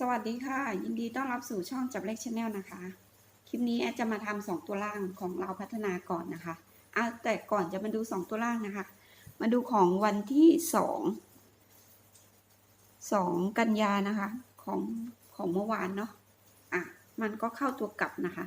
สวัสดีค่ะ ยินดีต้อนรับสู่ช่องจับเลขชาแนลนะคะ คลิปนี้แอดจะมาทำสองตัวล่างของเราพัฒนาก่อนนะคะอะแต่ก่อนจะมาดูสองตัวล่างนะคะ มาดูของวันที่สองสองกันยานะคะของของเมื่อวานเนาะอะมันก็เข้าตัวกลับนะคะ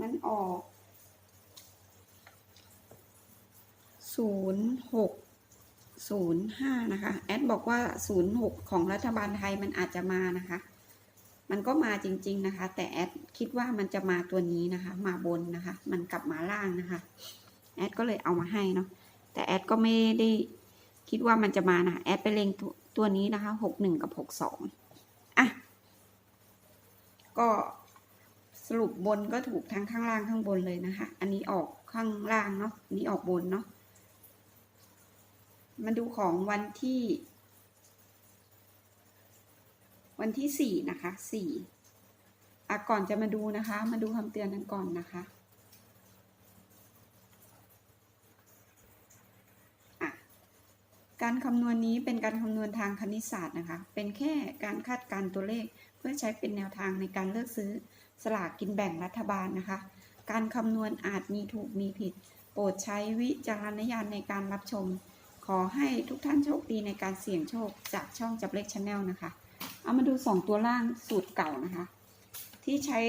มันออกศูนย์หก ศูนย์ห้านะคะ แอดบอกว่าศูนย์หกของรัฐบาลไทยมันอาจจะมานะคะ มันก็มาจริง ๆนะคะ แต่แอดคิดว่ามันจะมาตัวนี้นะคะ มาบนนะคะ มันกลับมาล่างนะคะ แอดก็เลยเอามาให้เนาะ แต่แอดก็ไม่ได้คิดว่ามันจะมานะ แอดไปเล็งตัวตัวนี้นะคะหกหนึ่งกับหกสองอะ ก็สรุปบนก็ถูกทั้งข้างล่างข้างบนเลยนะคะ อันนี้ออกข้างล่างเนาะ อันนี้ออกบนเนาะ มาดูของวันที่ วันที่สี่นะคะสี่อะก่อนจะมาดูนะคะ มาดูคำเตือนกันก่อนนะคะอะการคำนวณนี้เป็นการคำนวณทางคณิตศาสตร์นะคะ เป็นแค่การคาดการณ์ตัวเลข เพื่อใช้เป็นแนวทางในการเลือกซื้อสลากกินแบ่งรัฐบาลนะคะ การคำนวณอาจมีถูกมีผิด โปรดใช้วิจารณญาณในการรับชม ขอให้ทุกท่านโชคดีในการเสี่ยงโชคจากช่องจับเลขชาแนลนะคะ เอามาดูสองตัวล่างสูตรเก่านะคะ ที่ใช้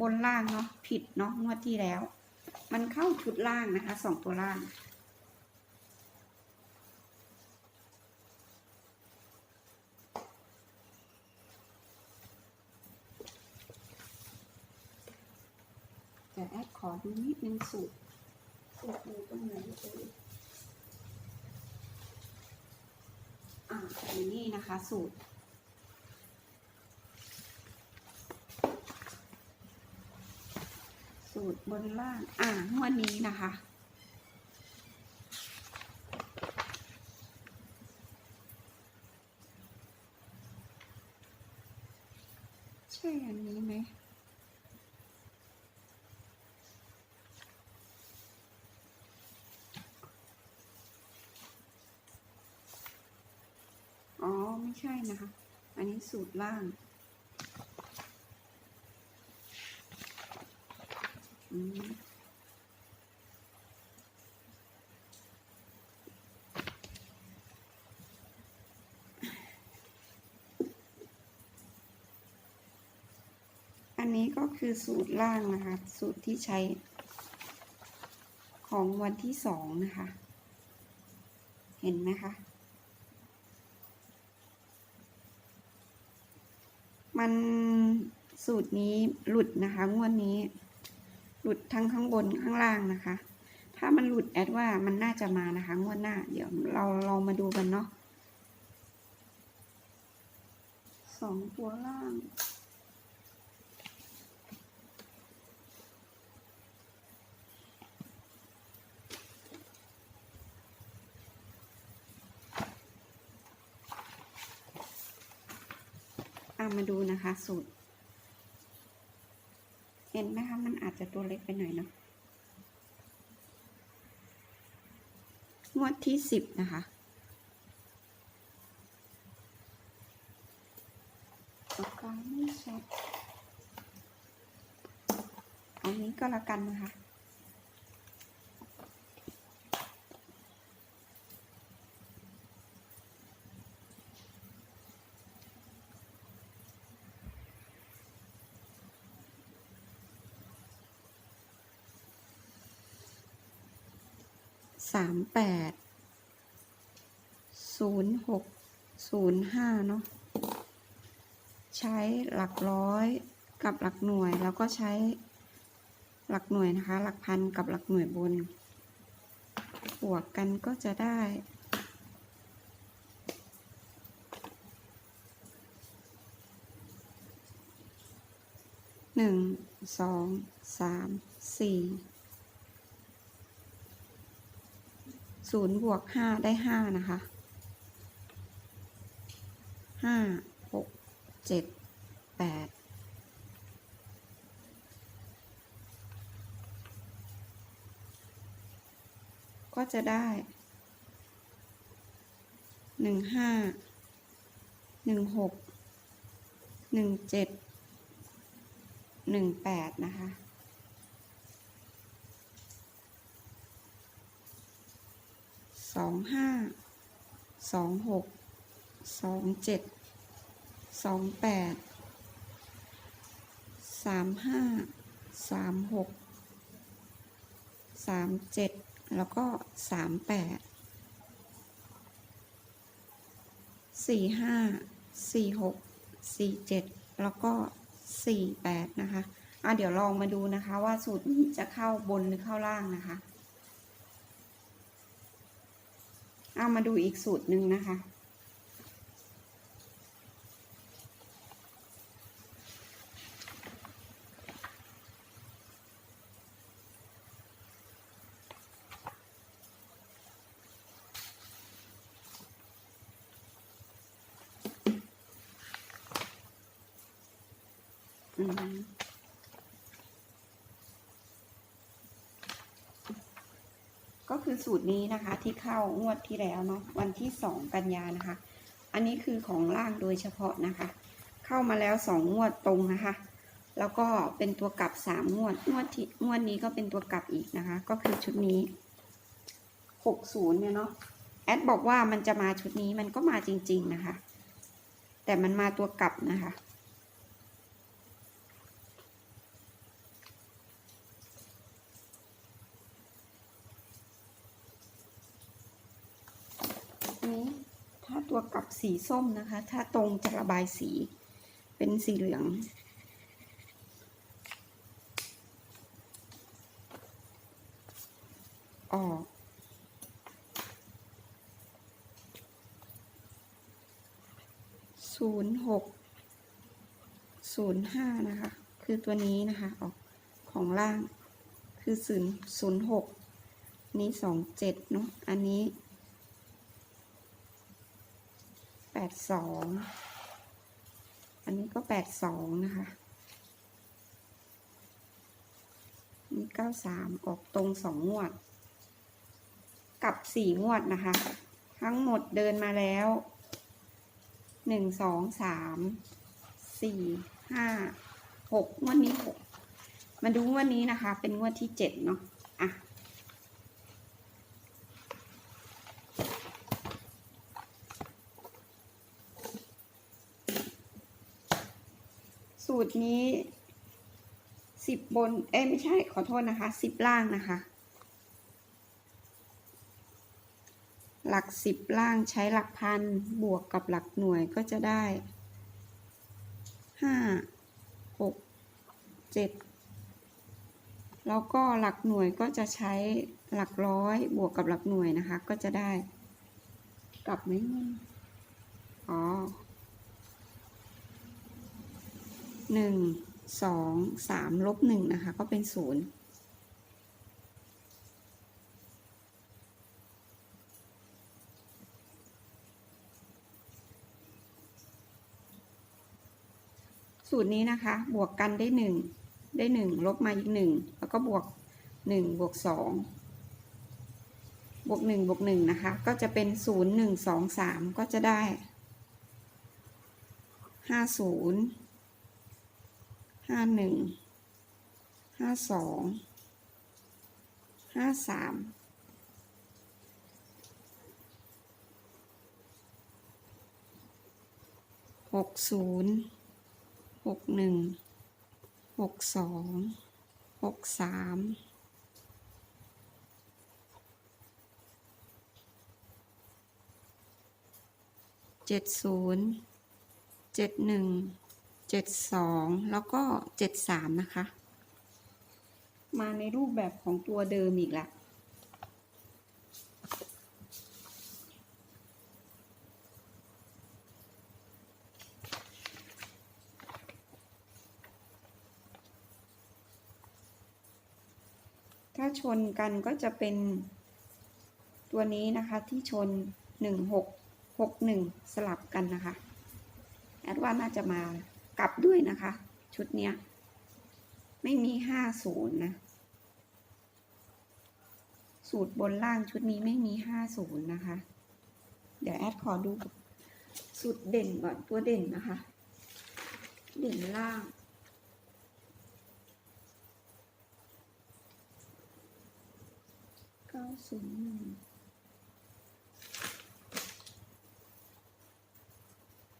บนล่างเนาะผิดเนาะงวดที่แล้ว มันเข้าชุดล่างนะคะสองตัวล่างแต่แอดขอดูนิดนึงสูตรสูตรดูตรงไหนเอ่านี่นะคะ สูตร สูตรบนล่าง อ่างวดนี้นะคะใช่อันนี้ไหม อ๋อ ไม่ใช่นะคะ อันนี้สูตรล่างอืมอันนี้ก็คือสูตรล่างนะคะ สูตรที่ใช้ ของวันที่สองนะคะ เห็นไหมคะ มันสูตรนี้หลุดนะคะ งวดนี้ หลุดทั้งข้างบนข้างล่างนะคะ ถ้ามันหลุดแอดว่ามันน่าจะมานะคะ งวดหน้า เดี๋ยวเราลองมาดูกันเนาะสองตัวล่าง อ่ามาดูนะคะ สูตร เห็นไหมคะมันอาจจะตัวเล็กไปหน่อยเนาะงวดที่สิบนะคะปากกาไม่ชัดเอานี้ก็แล้วกันนะคะามแปดศูนย์หกศูนย์ห้าเนาะใช้หลักร้อยกับหลักหน่วยแล้วก็ใช้หลักหน่วยนะคะ หลักพันกับหลักหน่วยบน บวกกันก็จะได้หนึ่งสองสามสี่ ศูนย์บวกห้าได้ห้านะคะห้าหกเจ็ดแปดก็จะได้หนึ่งห้าหนึ่งหกหนึ่งเจ็ดหนึ่งแปดนะคะ สองห้าสองหกสองเจ็ดสองแปดสามห้าสามหกสามเจ็ดแล้วก็สามแปดสี่ห้าสี่หกสี่เจ็ดแล้วก็สี่แปดนะคะอะเดี๋ยวลองมาดูนะคะว่าสูตรนี้จะเข้าบนหรือเข้าล่างนะคะ เอามาดูอีกสูตรหนึ่งนะคะ อืม คือสูตรนี้นะคะ ที่เข้างวดที่แล้วเนาะวันที่สองกันยานะคะ อันนี้คือของล่างโดยเฉพาะนะคะ เข้ามาแล้วสองงวดตรงนะคะ แล้วก็เป็นตัวกลับสามงวดงวดที่งวดนี้ก็เป็นตัวกลับอีกนะคะ ก็คือชุดนี้หกศูนย์เนี่ยเนาะแอดบอกว่ามันจะมาชุดนี้มันก็มาจริง ๆนะคะ แต่มันมาตัวกลับนะคะ นี้ ถ้าตัวกลับสีส้มนะคะ ถ้าตรงจะระบายสี เป็นสีเหลือง ออกศูนย์หกศูนย์ห้านะคะ คือตัวนี้นะคะ ออกของล่าง คือศูนย์ศูนย์หกนี้สองเจ็ดเนาะ อันนี้ แปดสอง อันนี้ก็แปดสองนะคะนี่เก้าสามออกตรงสองงวด กับสี่งวดนะคะ ทั้งหมดเดินมาแล้วหนึ่งสองสามสี่ห้าหกงวดนี้หกมาดูงวดนี้นะคะ เป็นงวดที่เจ็ดเนาะอะ สูตรนี้สิบบน เอ้ไม่ใช่ขอโทษนะคะสิบล่างนะคะ หลักสิบล่างใช้หลักพันบวกกับหลักหน่วยก็จะได้ห้าหกเจ็ดแล้วก็หลักหน่วยก็จะใช้หลักร้อยบวกกับหลักหน่วยนะคะ ก็จะได้ กลับไหมอ๋อ หนึ่งสองสามลบหนึ่งนะคะ ก็เป็นศูนย์สูตรนี้นะคะ บวกกันได้หนึ่งได้หนึ่งลบมาอีกหนึ่งแล้วก็บวกหนึ่งบวกสองบวกหนึ่งบวกหนึ่งนะคะ ก็จะเป็นศูนย์หนึ่งสองสามก็จะได้ห้าศูนย์ ห้าหนึ่งห้าสองห้าสามหกศูนย์หกหนึ่งหกสองหกสามเจ็ดศูนย์เจ็ดหนึ่ง เจ็ดสองแล้วก็เจ็ดสามนะคะ มาในรูปแบบของตัวเดิมอีกแล้วถ้าชนกันก็จะเป็นตัวนี้นะคะที่ชนหนึ่งหกหกหนึ่งสลับกันนะคะ แอดว่าน่าจะมา กลับด้วยนะคะ ชุดเนี้ย ไม่มีห้าศูนย์นะ สูตรบนล่างชุดนี้ไม่มีห้าศูนย์นะคะ เดี๋ยวแอดขอดูสูตรเด่นก่อนตัวเด่นนะคะ เด่นล่างเก้าศูนย์หนึ่ง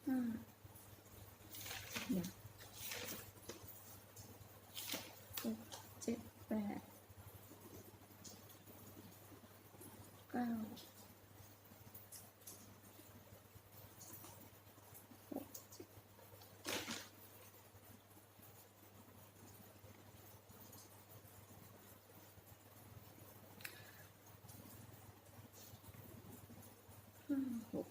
ห้าเดี๋ยวหกเจ็ดแปดเก้าหกเจ็ด ห้าหก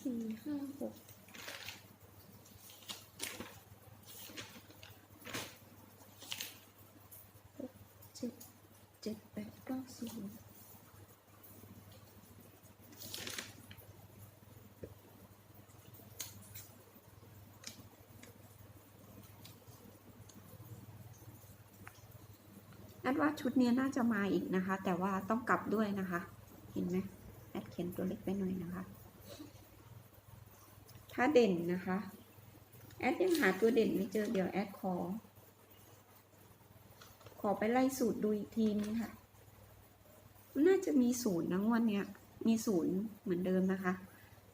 สี่ห้าหกหกเจ็ดเจ็ดแปดเก้าศูน ดว่าชุดนี้น่าจะมาอีกนะคะ แต่ว่าต้องกลับด้วยนะคะ เห็นไหมแอดเขียนตัวเล็กไปหน่อยนะคะ ถ้าเด่นนะคะ แอดยังหาตัวเด่นไม่เจอเดี๋ยวแอดขอ ขอไปไล่สูตรดูอีกทีนึงค่ะ น่าจะมีศูนย์นะงวันเนี้ย มีศูนย์เหมือนเดิมนะคะ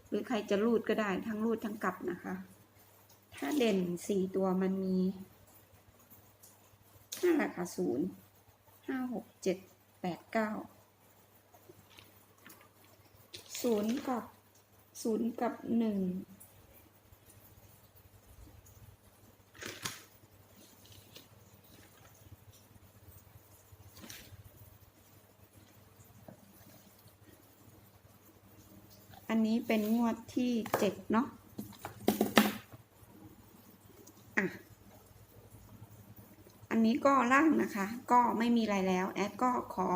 หรือใครจะรูดก็ได้ทั้งรูดทั้งกลับนะคะ ถ้าเด่นสี่ตัวมันมีห้าหลักค่ะศูนย์ ห้าหกเจ็ดแปดเก้าศูนย์กับศูนย์กับหนึ่งอันนี้เป็นงวดที่เจ็ดเนาะ อัน นี้ก็ล่างนะคะ ก็ไม่มีอะไรแล้วแอดก็ขอ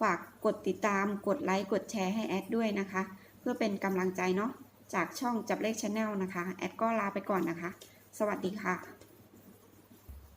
ฝากกดติดตามกดไลค์กดแชร์ให้แอดด้วยนะคะ เพื่อเป็นกำลังใจเนาะจากช่องจับเลขชาแนลนะคะ แอดก็ลาไปก่อนนะคะ สวัสดีค่ะ